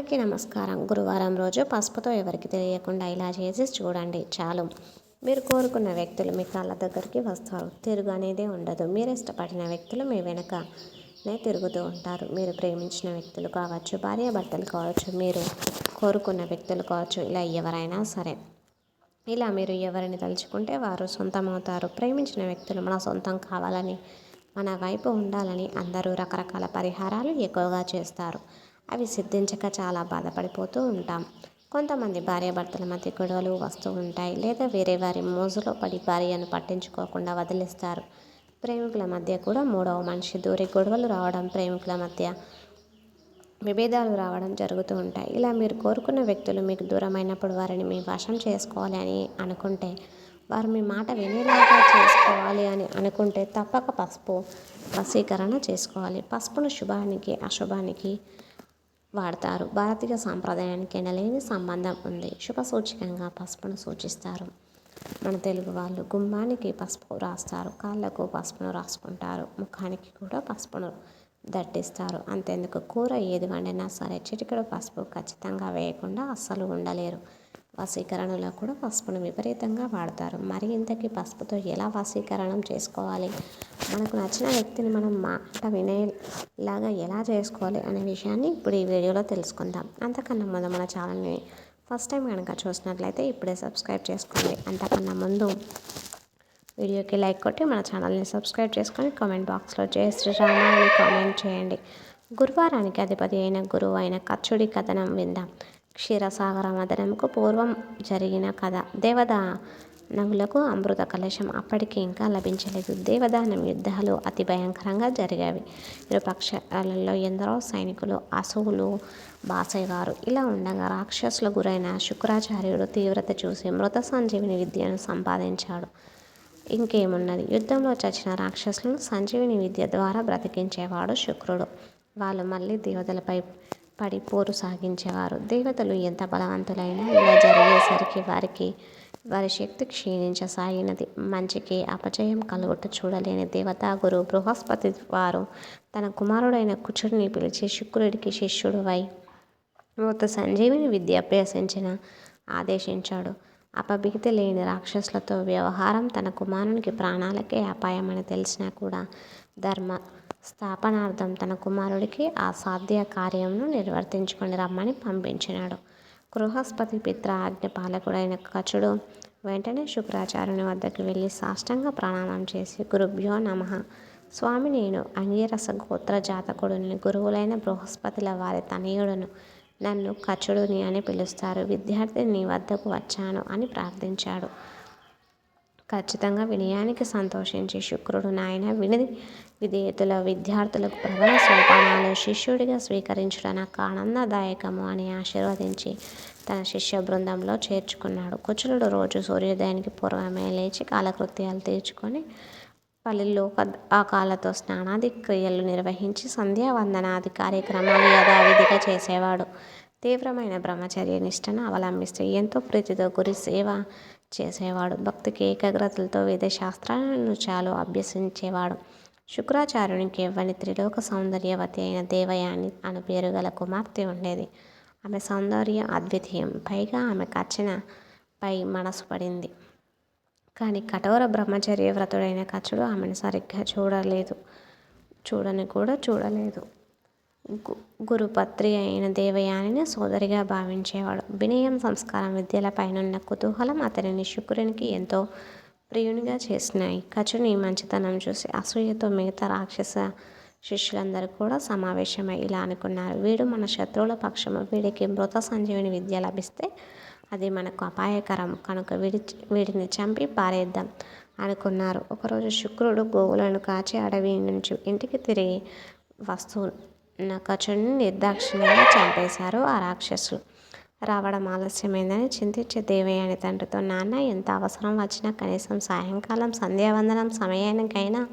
అందరికీ నమస్కారం. గురువారం రోజు పసుపుతో ఎవరికి తెలియకుండా ఇలా చేసి చూడండి చాలు. మీరు కోరుకున్న వ్యక్తులు మీ కాళ్ళ దగ్గరికి వస్తారు. తిరుగు అనేదే ఉండదు. మీరు ఇష్టపడిన వ్యక్తులు మీ వెనకనే తిరుగుతూ ఉంటారు. మీరు ప్రేమించిన వ్యక్తులు కావచ్చు భార్య భర్తలు కావచ్చు మీరు కోరుకున్న వ్యక్తులు కావచ్చు ఇలా ఎవరైనా సరే. ఇలా మీరు ఎవరిని తలుచుకుంటే వారు సొంతమవుతారు. ప్రేమించిన వ్యక్తులు మన సొంతం కావాలని మన వైపు ఉండాలని అందరూ రకరకాల పరిహారాలు ఎక్కువగా చేస్తారు. అవి సిద్ధించక చాలా బాధపడిపోతూ ఉంటాం. కొంతమంది భార్యాభర్తల మధ్య గొడవలు వస్తూ ఉంటాయి లేదా వేరే వారి మోజులో పడి భార్యను పట్టించుకోకుండా వదిలిస్తారు. ప్రేమికుల మధ్య కూడా మూడవ మనిషి దూరి గొడవలు రావడం ప్రేమికుల మధ్య విభేదాలు రావడం జరుగుతూ ఉంటాయి. ఇలా మీరు కోరుకున్న వ్యక్తులు మీకు దూరమైనప్పుడు వారిని మీ వశం చేసుకోవాలి అని అనుకుంటే వారు మీ మాట వినేలాగా చేసుకోవాలి అని అనుకుంటే తప్పక పసుపు వశీకరణ చేసుకోవాలి. పసుపును శుభానికి అశుభానికి వాడతారు. భారతీయ సాంప్రదాయానికి ఎనలేని సంబంధం ఉంది. శుభ సూచికంగా పసుపును సూచిస్తారు. మన తెలుగు వాళ్ళు గుమ్మానికి పసుపు రాస్తారు. కాళ్ళకు పసుపును రాసుకుంటారు. ముఖానికి కూడా పసుపును దట్టిస్తారు. అంతేందుకు? కూర ఏది వండినా సరే చిటికెడు పసుపు ఖచ్చితంగా వేయకుండా అస్సలు ఉండలేరు. వశీకరణలో కూడా పసుపును విపరీతంగా వాడతారు. మరి ఇంతకీ పసుపుతో ఎలా వశీకరణం చేసుకోవాలి? మనకు నచ్చిన వ్యక్తిని మనం మాట వినేలాగా ఎలా చేసుకోవాలి అనే విషయాన్ని ఇప్పుడు ఈ వీడియోలో తెలుసుకుందాం. అంతకన్నా ముందు మన ఛానల్ని ఫస్ట్ టైం కనుక చూసినట్లయితే ఇప్పుడే సబ్స్క్రైబ్ చేసుకోండి. అంతకన్నా ముందు వీడియోకి లైక్ కొట్టి మన ఛానల్ని సబ్స్క్రైబ్ చేసుకొని కామెంట్ బాక్స్లో జయ శ్రీరామ అని కామెంట్ చేయండి. గురువారానికి అధిపతి అయిన గురువు అయిన కచ్చుడి కథనం విందాం. క్షీరసాగర మదనంకు పూర్వం జరిగిన కథ. దేవదానవులకు అమృత కలశం అప్పటికి ఇంకా లభించలేదు. దేవదానం యుద్ధాలు అతి భయంకరంగా జరిగాయి. ఇరుపక్షాలలో ఎందరో సైనికులు అసువులు బాసేవారు ఇలా ఉండగా రాక్షసుల గురైన శుక్రాచార్యుడు తీవ్రత చూసి మృత సంజీవిని విద్యను సంపాదించాడు. ఇంకేమున్నది? యుద్ధంలో చచ్చిన రాక్షసులను సంజీవిని విద్య ద్వారా బ్రతికించేవాడు శుక్రుడు. వాళ్ళు మళ్ళీ దేవతలపై పడి పోరు సాగించేవారు. దేవతలు ఎంత బలవంతులైనా ఇలా జరిగేసరికి వారికి వారి శక్తి క్షీణించసాగినది. మంచికి అపజయం కలుగుట చూడలేని దేవతా గురు బృహస్పతి వారు తన కుమారుడైన కుచుడిని పిలిచి శుక్రుడికి శిష్యుడు వై మృత సంజీవిని విద్య అభ్యసించిన ఆదేశించాడు. అపభీతి లేని రాక్షసులతో వ్యవహారం తన కుమారునికి ప్రాణాలకే అపాయమని తెలిసినా కూడా ధర్మ స్థాపనార్థం తన కుమారుడికి ఆ సాధ్య కార్యమును నిర్వర్తించుకొని రమ్మని పంపించినాడు. గృహస్పతి పిత్ర ఆజ్ఞ పాలకుడైన కచుడు వెంటనే శుక్రాచార్యుని వద్దకు వెళ్ళి సాష్టంగ ప్రణామం చేసి గురుభ్యో నమ. స్వామి నేను అంగీరస గోత్ర జాతకుడిని గురువులైన బృహస్పతిల వారి తనయుడును. నన్ను కచుడుని అని పిలుస్తారు. విద్యార్థి నీ వద్దకు వచ్చాను అని ప్రార్థించాడు. ఖచ్చితంగా వినయానికి సంతోషించి శుక్రుడు నాయన విని విధేయతుల విద్యార్థులకు ప్రబల సోపానాలు శిష్యుడిగా స్వీకరించడం నాకు ఆనందదాయకము అని ఆశీర్వదించి తన శిష్య బృందంలో చేర్చుకున్నాడు. కుచులుడు రోజు సూర్యోదయానికి పూర్వమే లేచి కాలకృత్యాలు తీర్చుకొని పల్లెల్లో ఆ స్నానాది క్రియలు నిర్వహించి సంధ్యావందనాది కార్యక్రమాలు యథావిధిగా చేసేవాడు. తీవ్రమైన బ్రహ్మచర్య నిష్టను అవలంబిస్తూ ఎంతో ప్రీతితో గురి సేవ చేసేవాడు. భక్తికి ఏకాగ్రతలతో వేద శాస్త్రాలను చాలు అభ్యసించేవాడు. శుక్రాచార్యునికి ఇవ్వని త్రిలోక సౌందర్యవతి అయిన దేవయాని అను పేరు గల కుమార్తె ఉండేది. ఆమె సౌందర్యం అద్వితీయం. పైగా ఆమె కచ్చిన పై మనసు పడింది. కానీ కఠోర బ్రహ్మచర్య వ్రతుడైన కచ్చుడు ఆమెను సరిగ్గా చూడలేదు. చూడని కూడా చూడలేదు. గురుపత్రి అయిన దేవయానిని సోదరిగా భావించేవాడు. వినయం సంస్కారం విద్యలపైనున్న కుతూహలం అతనిని శుక్రునికి ఎంతో ప్రియునిగా చేసినాయి. కచుని మంచితనం చూసి అసూయతో మిగతా రాక్షస శిష్యులందరూ కూడా సమావేశమై ఇలా అనుకున్నారు. వీడు మన శత్రువుల పక్షము. వీడికి మృత సంజీవిని విద్య లభిస్తే అది మనకు అపాయకరం. కనుక వీడి వీడిని చంపి పారేద్దాం అనుకున్నారు. ఒకరోజు శుక్రుడు గోవులను కాచి అడవి నుంచి ఇంటికి తిరిగి వస్తూ కచుడిని నిర్దాక్షిణ్యంగా చంపేశారు ఆ రాక్షసులు. రావడం ఆలస్యమైందని చింతించే దేవయ్య తండ్రితో నాన్న ఎంత అవసరం వచ్చినా కనీసం సాయంకాలం సంధ్యావందనం సమయానికైనా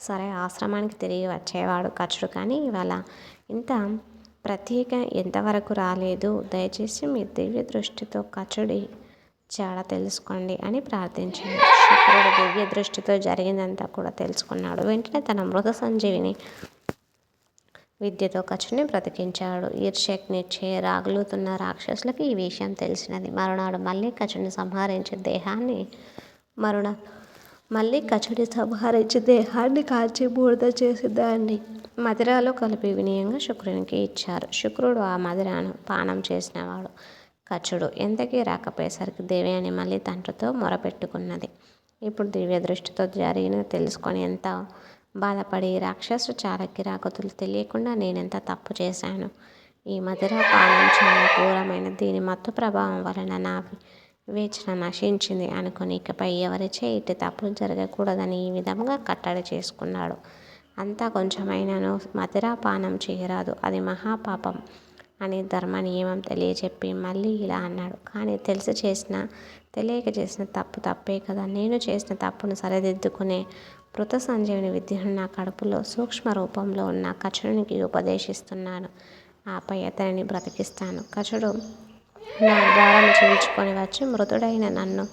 సరే ఆశ్రమానికి తిరిగి వచ్చేవాడు కచుడు కానీ ఇవాళ ఇంత ప్రత్యేక ఎంతవరకు రాలేదు. దయచేసి మీ దివ్య దృష్టితో కచుడి చాడ తెలుసుకోండి అని ప్రార్థించాడు. శుక్రుడు దివ్య దృష్టితో జరిగిందంతా కూడా తెలుసుకున్నాడు. వెంటనే తన మృత సంజీవిని విద్యతో ఖర్చుని బ్రతికించాడు. ఈర్ష్యజ్ఞిచ్చే రాగులుతున్న రాక్షసులకు ఈ విషయం తెలిసినది. మరునాడు మళ్ళీ ఖచుని సంహరించి దేహాన్ని మరుణ మళ్ళీ కచుడి సంహరించి దేహాన్ని కాల్చి బూడిద చేసి దాన్ని మదిరాలో కలిపి వినయంగా శుక్రునికి ఇచ్చారు. శుక్రుడు ఆ మదిరాను పానం చేసినవాడు. కచుడు ఎంతకీ రాకపోయేసరికి దేవి అని మళ్ళీ తండ్రితో మొరపెట్టుకున్నది. ఇప్పుడు దివ్య దృష్టితో జరిగినది తెలుసుకొని ఎంత బాధపడి రాక్షసు చాలా కిరాకతులు తెలియకుండా నేనెంత తప్పు చేశాను? ఈ మధుర పానం చాలా ఘోరమైన దీని మత్తు ప్రభావం వలన నా వివేచన నశించింది అనుకుని ఇకపై ఎవరిచే ఇటు తప్పులు జరగకూడదని ఈ విధంగా కట్టడి చేసుకున్నాడు. అంతా కొంచెమైనాను మదిరాపానం చేయరాదు. అది మహాపాపం. అని ధర్మ నియమం తెలియచెప్పి మళ్ళీ ఇలా అన్నాడు. కానీ తెలిసి చేసిన తెలియక చేసిన తప్పు తప్పే కదా. నేను చేసిన తప్పును సరిదిద్దుకునే మృత సంజీవిని విద్యను నా కడుపులో సూక్ష్మ రూపంలో ఉన్న కచుడికి ఉపదేశిస్తున్నాను. ఆపై అతనిని బ్రతికిస్తాను. కచుడు నా ద్వారం చూపించుకొని వచ్చి మృతుడైన నన్ను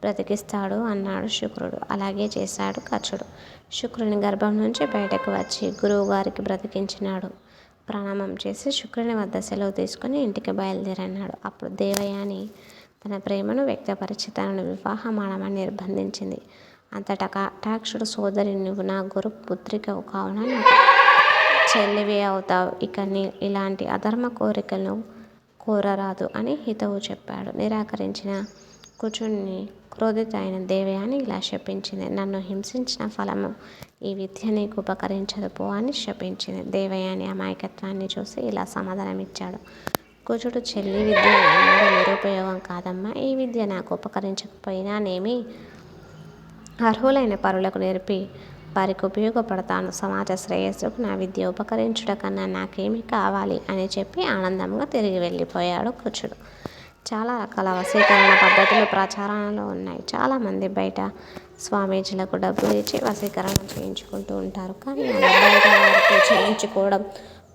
బ్రతికిస్తాడు అన్నాడు శుక్రుడు. అలాగే చేశాడు కచుడు. శుక్రుని గర్భం నుంచి బయటకు వచ్చి గురువు గారికి బ్రతికించినాడు. ప్రణామం చేసి శుక్రుని వద్ద సెలవు తీసుకుని ఇంటికి బయలుదేరన్నాడు. అప్పుడు దేవయాని తన ప్రేమను వ్యక్తపరిచి తనను వివాహమాడమని నిర్బంధించింది. అంతటా కటాక్షుడు సోదరి నువ్వు నా గురు పుత్రిక కావున చెల్లివి అవుతావు. ఇక నీ ఇలాంటి అధర్మ కోరికలను కోరరాదు అని హితవు చెప్పాడు. నిరాకరించిన కుచుడిని క్రోధితైన అయిన దేవయాని ఇలా శపించింది. నన్ను హింసించిన ఫలము ఈ విద్య నీకు ఉపకరించదు పో అని శపించింది. దేవయాని అమాయకత్వాన్ని చూసి ఇలా సమాధానం ఇచ్చాడు కూచుడు చెల్లి విద్య ఎన్నడూ నిరుపయోగం కాదమ్మా. ఈ విద్య నాకు ఉపకరించకపోయినానేమి అర్హులైన పరులకు నేర్పి వారికి ఉపయోగపడతాను. సమాజ శ్రేయస్సుకు నా విద్య ఉపకరించుట కన్నా నాకేమి కావాలి అని చెప్పి ఆనందంగా తిరిగి వెళ్ళిపోయాడు కుచుడు. చాలా రకాల వశీకరణ పద్ధతులు ప్రచారంలో ఉన్నాయి. చాలామంది బయట స్వామీజీలకు డబ్బులు ఇచ్చి వశీకరణ చేయించుకుంటూ ఉంటారు. కానీ అలా బయట వారితో చేయించుకోవడం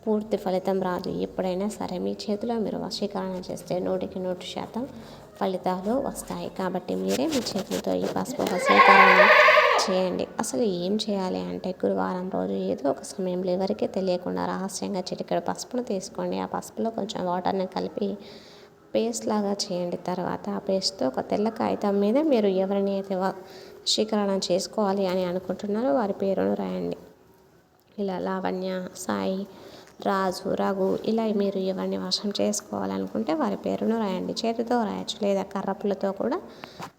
పూర్తి ఫలితం రాదు. ఎప్పుడైనా సరే మీ చేతిలో మీరు వశీకరణ చేస్తే నూటికి నూటి శాతం ఫలితాలు వస్తాయి. కాబట్టి మీరే మీ చేతులతో ఈ పసుపు వశీకరణ చేయండి. అసలు ఏం చేయాలి అంటే గురువారం రోజు ఏదో ఒక సమయంలో ఎవరికీ తెలియకుండా రహస్యంగా చిటికెడు పసుపును తీసుకోండి. ఆ పసుపులో కొంచెం వాటర్ని కలిపి పేస్ట్ లాగా చేయండి తర్వాత ఆ పేస్ట్తో ఒక తెల్ల కాగితం మీద మీరు ఎవరిని అయితే వశీకరణ చేసుకోవాలి అని అనుకుంటున్నారో వారి పేరును రాయండి. ఇలా లావణ్య సాయి రాజు రఘు ఇలా మీరు ఎవరిని వశం చేసుకోవాలనుకుంటే వారి పేరును రాయండి. చేతితో రాయొచ్చు లేదా కర్రపులతో కూడా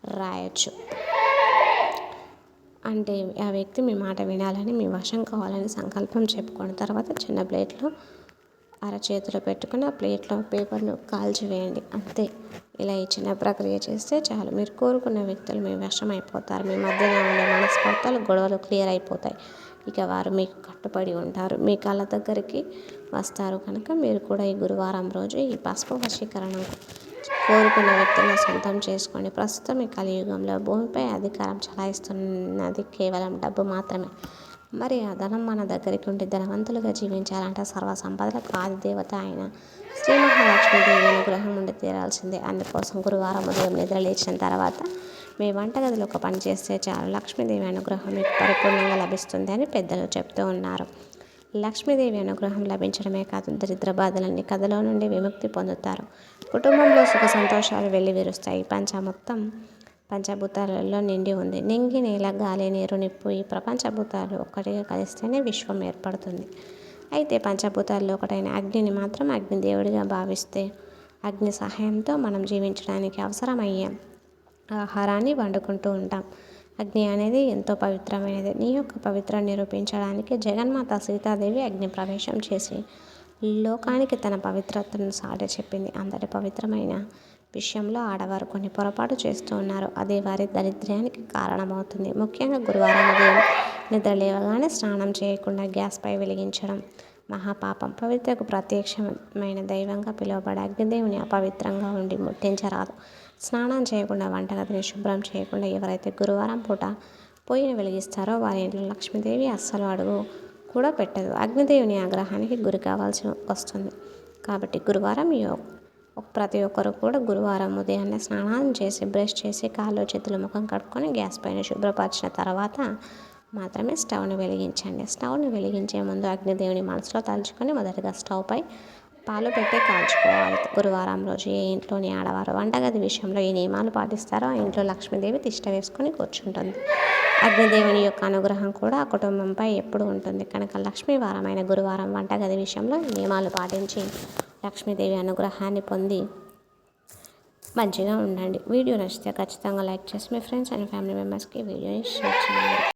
రాయొచ్చు. అంటే ఆ వ్యక్తి మీ మాట వినాలని మీ వశం కావాలని సంకల్పం చెప్పుకొని తర్వాత చిన్న ప్లేట్లో అరచేతిలో పెట్టుకుని ఆ ప్లేట్లో పేపర్ను కాల్చివేయండి అంతే. ఇలా ఈ చిన్న ప్రక్రియ చేస్తే చాలు. మీరు కోరుకున్న వ్యక్తులు మీ వశం అయిపోతారు. మీ మధ్యన ఉండే మనస్పర్ధలు గొడవలు క్లియర్ అయిపోతాయి. ఇక వారు మీకు కట్టుబడి ఉంటారు. మీ కళ్ళ దగ్గరికి వస్తారు కనుక మీరు కూడా ఈ గురువారం రోజు ఈ పసుపు వశీకరణ కోరుకున్న వ్యక్తులను సొంతం చేసుకోండి. ప్రస్తుతం ఈ కలియుగంలో భూమిపై అధికారం చలాయిస్తున్నది కేవలం డబ్బు మాత్రమే. మరి ఆ ధనం మన దగ్గరికి ఉంటే ధనవంతులుగా జీవించాలంటే సర్వ సంపదలకు ఆది దేవత అయిన శ్రీ మహాలక్ష్మీదేవి అనుగ్రహం ఉండి తీరాల్సిందే. అందుకోసం గురువారం ఉదయం నిద్ర లేచిన తర్వాత మీ వంటగదిలో ఒక పని చేస్తే చాలు. లక్ష్మీదేవి అనుగ్రహం మీకు పరిపూర్ణంగా లభిస్తుంది అని పెద్దలు చెప్తూ ఉన్నారు. లక్ష్మీదేవి అనుగ్రహం లభించడమే కాదు దరిద్ర బాధలన్నీ కథలో నుండి విముక్తి పొందుతారు. కుటుంబంలో సుఖ సంతోషాలు వెళ్ళి విరుస్తాయి పంచ మొత్తం పంచభూతాలలో నిండి ఉంది. నింగి నేల గాలి నీరు నిప్పు ఈ ప్రపంచభూతాలు ఒక్కటిగా కలిస్తేనే విశ్వం ఏర్పడుతుంది. అయితే పంచభూతాల్లో ఒకటైన అగ్నిని మాత్రం అగ్నిదేవుడిగా భావిస్తే అగ్ని సహాయంతో మనం జీవించడానికి అవసరమయ్యే ఆహారాన్ని వండుకుంటూ ఉంటాం. అగ్ని అనేది ఎంతో పవిత్రమైనది. నీ యొక్క పవిత్ర నిరూపించడానికి జగన్మాత సీతాదేవి అగ్ని ప్రవేశం చేసి లోకానికి తన పవిత్రతను సాటి చెప్పింది. అందరి పవిత్రమైన విషయంలో ఆడవారు కొన్ని పొరపాటు చేస్తూ ఉన్నారు. అది వారి దరిద్రానికి కారణమవుతుంది. ముఖ్యంగా గురువారం ఉదయం నిద్ర లేవగానే స్నానం చేయకుండా గ్యాస్పై వెలిగించడం మహాపాపం. పవిత్రకు ప్రత్యక్షమైన దైవంగా పిలువబడే అగ్నిదేవుని అపవిత్రంగా ఉండి ముట్టించరాదు. స్నానం చేయకుండా వంటగదిని శుభ్రం చేయకుండా ఎవరైతే గురువారం పూట పొయ్యిని వెలిగిస్తారో వారి ఇంట్లో లక్ష్మీదేవి అస్సలు అడుగు కూడా పెట్టదు. అగ్నిదేవుని ఆగ్రహానికి గురి కావాల్సి వస్తుంది. కాబట్టి గురువారం ప్రతి ఒక్కరు కూడా గురువారం ఉదయాన్నే స్నానం చేసి బ్రష్ చేసి కాళ్ళు చేతులు ముఖం కడుక్కొని గ్యాస్ పైన శుభ్రపరిచిన తర్వాత మాత్రమే స్టవ్ని వెలిగించండి. స్టవ్ని వెలిగించే ముందు అగ్నిదేవుని మనసులో తలుచుకొని మొదటగా స్టవ్పై పాలు పెట్టి కాల్చుకోవాలి. గురువారం రోజు ఏ ఇంట్లోని ఆడవారు వంటగది విషయంలో ఈ నియమాలు పాటిస్తారో ఆ ఇంట్లో లక్ష్మీదేవి తిష్ట వేసుకొని కూర్చుంటుంది. అగ్నిదేవుని యొక్క అనుగ్రహం కూడా ఆ కుటుంబంపై ఎప్పుడు ఉంటుంది. కనుక లక్ష్మీవారమైన గురువారం వంటగది విషయంలో నియమాలు పాటించి లక్ష్మీదేవి అనుగ్రహాన్ని పొంది మంచిగా ఉండండి. వీడియో నచ్చితే ఖచ్చితంగా లైక్ చేసి మీ ఫ్రెండ్స్ అండ్ ఫ్యామిలీ మెంబర్స్కి వీడియోని షేర్ చేయండి.